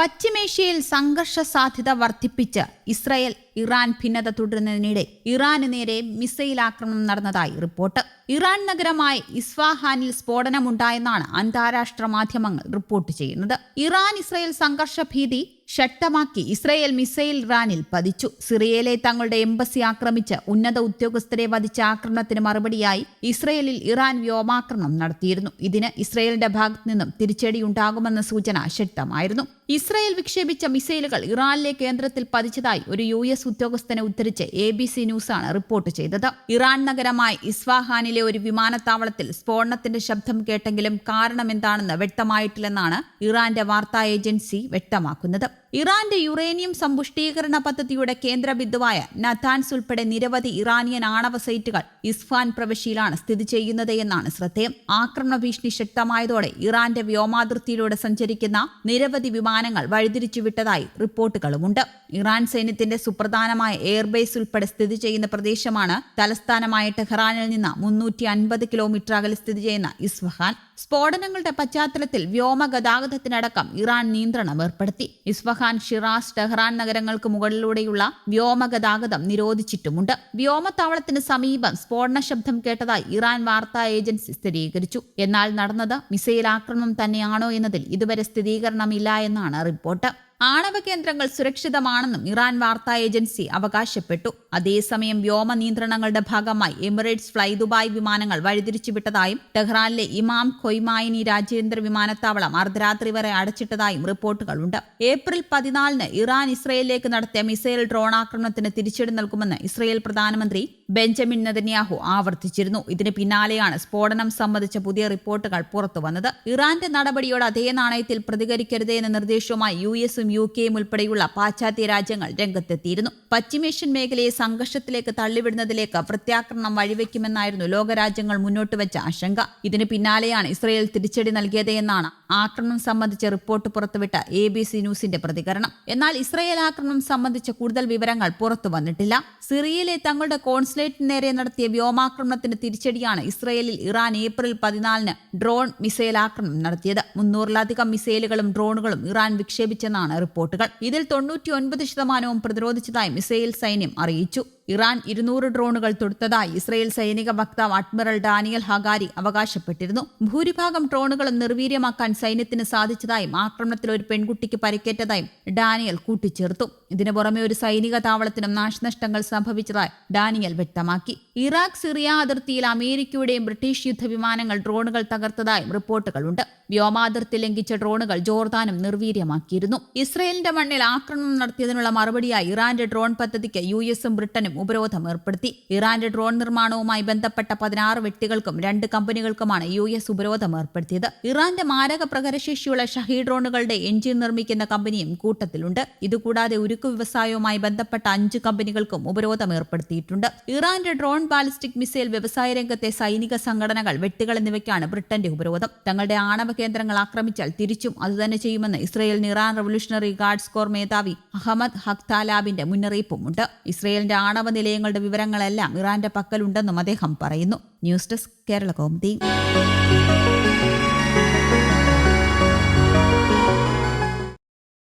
പശ്ചിമേഷ്യയിൽ സംഘർഷ സാധ്യത വർദ്ധിപ്പിച്ച് ഇസ്രായേൽ ഇറാൻ ഭിന്നത തുടരുന്നതിനിടെ ഇറാന് നേരെ മിസൈൽ ആക്രമണം നടന്നതായി റിപ്പോർട്ട്. ഇറാൻ നഗരമായ ഇസ്ഫാഹാനിൽ സ്ഫോടനമുണ്ടായെന്നാണ് അന്താരാഷ്ട്ര മാധ്യമങ്ങൾ റിപ്പോർട്ട് ചെയ്യുന്നത്. ഇറാൻ ഇസ്രയേൽ സംഘർഷ ഭീതി ശക്തമാക്കി ഇസ്രയേൽ മിസൈൽ ഇറാനിൽ പതിച്ചു. സിറിയയിലെ തങ്ങളുടെ എംബസി ആക്രമിച്ച് ഉന്നത ഉദ്യോഗസ്ഥരെ വധിച്ച ആക്രമണത്തിന് മറുപടിയായി ഇസ്രയേലിൽ ഇറാൻ വ്യോമാക്രമണം നടത്തിയിരുന്നു. ഇതിന് ഇസ്രയേലിന്റെ ഭാഗത്തു നിന്നും തിരിച്ചടിയുണ്ടാകുമെന്ന സൂചന ശക്തമായിരുന്നു. ഇസ്രയേൽ വിക്ഷേപിച്ച മിസൈലുകൾ ഇറാനിലെ കേന്ദ്രത്തിൽ പതിച്ചതായി ഒരു യു എസ് ഉദ്യോഗസ്ഥനെ ഉദ്ധരിച്ച് എ ബി സി ന്യൂസാണ് റിപ്പോർട്ട് ചെയ്തത്. ഇറാൻ നഗരമായ ഇസ്വാഹാനിലെ ഒരു വിമാനത്താവളത്തിൽ സ്ഫോടനത്തിന്റെ ശബ്ദം കേട്ടെങ്കിലും കാരണമെന്താണെന്ന് വ്യക്തമായിട്ടില്ലെന്നാണ് ഇറാന്റെ വാർത്താ ഏജൻസി വ്യക്തമാക്കുന്നത്. ഇറാന്റെ യുറേനിയം സമ്പുഷ്ടീകരണ പദ്ധതിയുടെ കേന്ദ്ര ബിന്ദുവായ നഥാൻസ് ഉൾപ്പെടെ നിരവധി ഇറാനിയൻ ആണവ സൈറ്റുകൾ ഇസ്ഫാൻ പ്രവിശ്യയിലാണ് സ്ഥിതി ചെയ്യുന്നത് എന്നാണ് ശ്രദ്ധേയം. ആക്രമണ ഭീഷണി ശക്തമായതോടെ ഇറാന്റെ വ്യോമാതിർത്തിയിലൂടെ സഞ്ചരിക്കുന്ന നിരവധി വിമാനങ്ങൾ വഴിതിരിച്ചുവിട്ടതായി റിപ്പോർട്ടുകളുമുണ്ട്. ഇറാൻ സൈന്യത്തിന്റെ സുപ്രധാനമായ എയർബേസ് ഉൾപ്പെടെ സ്ഥിതി ചെയ്യുന്ന പ്രദേശമാണ് തലസ്ഥാനമായ ടെഹ്റാനിൽ നിന്ന് മുന്നൂറ്റി അൻപത് കിലോമീറ്റർ അകലെ സ്ഥിതി ചെയ്യുന്ന ഇസ്ഫഹാൻ. സ്ഫോടനങ്ങളുടെ പശ്ചാത്തലത്തിൽ വ്യോമ ഗതാഗതത്തിനടക്കം ഇറാൻ നിയന്ത്രണം ഏർപ്പെടുത്തി. ഇസ്ഫഹാൻ ഷിറാസ് ടെഹ്റാൻ നഗരങ്ങൾക്ക് മുകളിലൂടെയുള്ള വ്യോമ ഗതാഗതം നിരോധിച്ചിട്ടുമുണ്ട്. വ്യോമത്താവളത്തിന് സമീപം സ്ഫോടന ശബ്ദം കേട്ടതായി ഇറാൻ വാർത്താ ഏജൻസി സ്ഥിരീകരിച്ചു. എന്നാൽ നടന്നത് മിസൈൽ ആക്രമണം തന്നെയാണോ എന്നതിൽ ഇതുവരെ സ്ഥിരീകരണമില്ല എന്നാണ് റിപ്പോർട്ട്. ആണവ കേന്ദ്രങ്ങൾ സുരക്ഷിതമാണെന്നും ഇറാൻ വാർത്താ ഏജൻസി അവകാശപ്പെട്ടു. അതേസമയം വ്യോമ നിയന്ത്രണങ്ങളുടെ ഭാഗമായി എമിറേറ്റ്സ് ഫ്ലൈ ദുബായ് വിമാനങ്ങൾ വഴിതിരിച്ചുവിട്ടതായും ടെഹ്റാനിലെ ഇമാം ഖൊയ്മായിനി രാജ്യാന്തര വിമാനത്താവളം അർദ്ധരാത്രി വരെ അടച്ചിട്ടതായും റിപ്പോർട്ടുകളുണ്ട്. ഏപ്രിൽ പതിനാലിന് ഇറാൻ ഇസ്രയേലിലേക്ക് നടത്തിയ മിസൈൽ ഡ്രോൺ ആക്രമണത്തിന് തിരിച്ചടി നൽകുമെന്ന് ഇസ്രയേൽ പ്രധാനമന്ത്രി ബെഞ്ചമിൻ നെതന്യാഹു ആവർത്തിച്ചിരുന്നു. ഇതിന് പിന്നാലെയാണ് സ്ഫോടനം സംബന്ധിച്ച പുതിയ റിപ്പോർട്ടുകൾ പുറത്തുവന്നത് ഇറാന്റെ നടപടിയോട് അതേ നാണയത്തിൽ പ്രതികരിക്കരുതേ എന്ന നിർദ്ദേശവുമായി യു എസും യു കെയും ഉൾപ്പെടെയുള്ള പാശ്ചാത്യ രാജ്യങ്ങൾ രംഗത്തെത്തിയിരുന്നു. പശ്ചിമേഷ്യൻ മേഖലയെ സംഘർഷത്തിലേക്ക് തള്ളിവിടുന്നതിലേക്ക് പ്രത്യാക്രമണം വഴിവെക്കുമെന്നായിരുന്നു ലോകരാജ്യങ്ങൾ മുന്നോട്ട് വെച്ച ആശങ്ക. ഇതിന് പിന്നാലെയാണ് ഇസ്രയേൽ തിരിച്ചടി നൽകിയത് എന്നാണ് ആക്രമണം സംബന്ധിച്ച റിപ്പോർട്ട് പുറത്തുവിട്ട എ ബി സി ന്യൂസിന്റെ പ്രതികരണം. എന്നാൽ ഇസ്രയേൽ ആക്രമണം സംബന്ധിച്ച കൂടുതൽ വിവരങ്ങൾ പുറത്തു വന്നിട്ടില്ല. സിറിയയിലെ തങ്ങളുടെ കോൺസുലേറ്റിന് നേരെ നടത്തിയ വ്യോമാക്രമണത്തിന് തിരിച്ചടിയാണ് ഇസ്രയേലിൽ ഇറാൻ ഏപ്രിൽ പതിനാലിന് ഡ്രോൺ മിസൈൽ ആക്രമണം നടത്തിയത്. മുന്നൂറിലധികം മിസൈലുകളും ഡ്രോണുകളും ഇറാൻ വിക്ഷേപിച്ചെന്നാണ് റിപ്പോർട്ടുകൾ. ഇതിൽ തൊണ്ണൂറ്റി ഒൻപത് ശതമാനവും പ്രതിരോധിച്ചതായി മിസൈൽ സൈന്യം അറിയിച്ചു. ഇറാൻ ഇരുന്നൂറ് ഡ്രോണുകൾ തൊടുത്തതായി ഇസ്രയേൽ സൈനിക വക്താവ് അഡ്മിറൽ ഡാനിയൽ ഹഗാരി അവകാശപ്പെട്ടിരുന്നു. ഭൂരിഭാഗം ഡ്രോണുകളും നിർവീര്യമാക്കാൻ സൈന്യത്തിന് സാധിച്ചതായും ആക്രമണത്തിൽ ഒരു പെൺകുട്ടിക്ക് പരിക്കേറ്റതായും ഡാനിയൽ കൂട്ടിച്ചേർത്തു. ഇതിനു പുറമെ ഒരു സൈനിക താവളത്തിനും നാശനഷ്ടങ്ങൾ സംഭവിച്ചതായി ഡാനിയൽ വ്യക്തമാക്കി. ഇറാഖ് സിറിയ അതിർത്തിയിൽ അമേരിക്കയുടെയും ബ്രിട്ടീഷ് യുദ്ധവിമാനങ്ങൾ ഡ്രോണുകൾ തകർത്തതായും റിപ്പോർട്ടുകളുണ്ട്. വ്യോമാതിർത്തി ലംഘിച്ച ഡ്രോണുകൾ ജോർദാനും നിർവീര്യമാക്കിയിരുന്നു. ഇസ്രയേലിന്റെ മണ്ണിൽ ആക്രമണം നടത്തിയതിനുള്ള മറുപടിയായി ഇറാന്റെ ഡ്രോൺ പദ്ധതിക്ക് യു എസും ബ്രിട്ടനും ഉപരോധം ഏർപ്പെടുത്തി. ഇറാന്റെ ഡ്രോൺ നിർമ്മാണവുമായി ബന്ധപ്പെട്ട പതിനാറ് വ്യക്തികൾക്കും രണ്ട് കമ്പനികൾക്കുമാണ് യു എസ് ഉപരോധം ഏർപ്പെടുത്തിയത്. ഇറാന്റെ മാരക പ്രകരശേഷിയുള്ള ഷഹീ ഡ്രോണുകളുടെ എഞ്ചിൻ നിർമ്മിക്കുന്ന കമ്പനിയും കൂട്ടത്തിലുണ്ട്. ഇതുകൂടാതെ ഉരുക്കു വ്യവസായവുമായി ബന്ധപ്പെട്ട അഞ്ച് കമ്പനികൾക്കും ഉപരോധം ഏർപ്പെടുത്തിയിട്ടുണ്ട്. ഇറാന്റെ ഡ്രോൺ ബാലിസ്റ്റിക് മിസൈൽ വ്യവസായ രംഗത്തെ സൈനിക സംഘടനകൾ വെട്ടുകൾ എന്നിവയ്ക്കാണ് ബ്രിട്ടന്റെ ഉപരോധം. തങ്ങളുടെ ആണവ കേന്ദ്രങ്ങൾ ആക്രമിച്ചാൽ തിരിച്ചും അതുതന്നെ ചെയ്യുമെന്ന് ഇസ്രയേലിന് ഇറാൻ റവല്യൂഷണറി ഗാർഡ്സ് കോർ മേധാവി അഹമ്മദ് ഹക്താലാബിന്റെ മുന്നറിയിപ്പുമുണ്ട്. ഇസ്രയേലിന്റെ ആണവ നിലയങ്ങളുടെ വിവരങ്ങളെല്ലാം ഇറാന്റെ പക്കലുണ്ടെന്നും അദ്ദേഹം പറയുന്നു. News desk Kerala Kaumudi